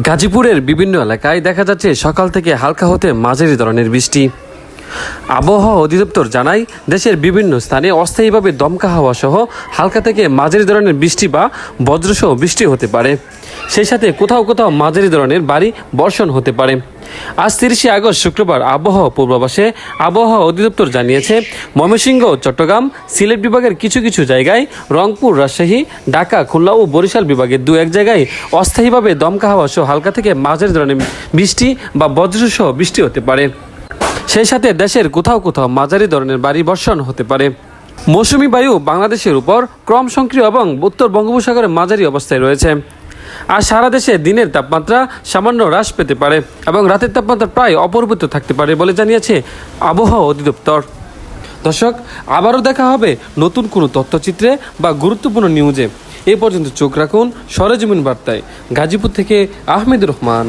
গাজীপুরের বিভিন্ন এলাকায় দেখা যাচ্ছে সকাল থেকে হালকা হতে মাঝারি ধরনের বৃষ্টি। আবহাওয়া অধিদপ্তর জানায়, দেশের বিভিন্ন স্থানে অস্থায়ীভাবে দমকা হাওয়া সহ হালকা থেকে মাঝারি ধরনের বৃষ্টি বা বজ্রসহ বৃষ্টি হতে পারে। সেই সাথে কোথাও কোথাও মাঝারি ধরনের বাড়ি বর্ষণ হতে পারে। আজ তিরিশে আগস্ট শুক্রবার আবহাওয়া পূর্বাভাসে আবহাওয়া অধিদপ্তর জানিয়েছে, ময়মনসিংহ, চট্টগ্রাম, সিলেট বিভাগের কিছু কিছু জায়গায় রংপুর, রাজশাহী, ঢাকা, খুলনা ও বরিশাল বিভাগের দু এক জায়গায় অস্থায়ীভাবে দমকা হাওয়া সহ হালকা থেকে মাঝারি ধরনের বৃষ্টি বা বজ্রসহ বৃষ্টি হতে পারে। সেই সাথে দেশের কোথাও কোথাও মাঝারি ধরনের বাড়ি বর্ষণ হতে পারে। মৌসুমি বায়ু বাংলাদেশের উপর ক্রম সক্রিয় এবং উত্তর বঙ্গোপসাগরে মাঝারি অবস্থায় রয়েছে। আর সারা দেশে দিনের তাপমাত্রা সামান্য হ্রাস পেতে পারে এবং রাতের তাপমাত্রা প্রায় অপরিবর্তিত থাকতে পারে বলে জানিয়েছে আবহাওয়া অধিদপ্তর। দর্শক, আবারও দেখা হবে নতুন কোনো তথ্যচিত্রে বা গুরুত্বপূর্ণ নিউজে। এ পর্যন্ত চোখ রাখুন সরেজমিন বার্তায়, গাজীপুর থেকে আহমেদুর রহমান।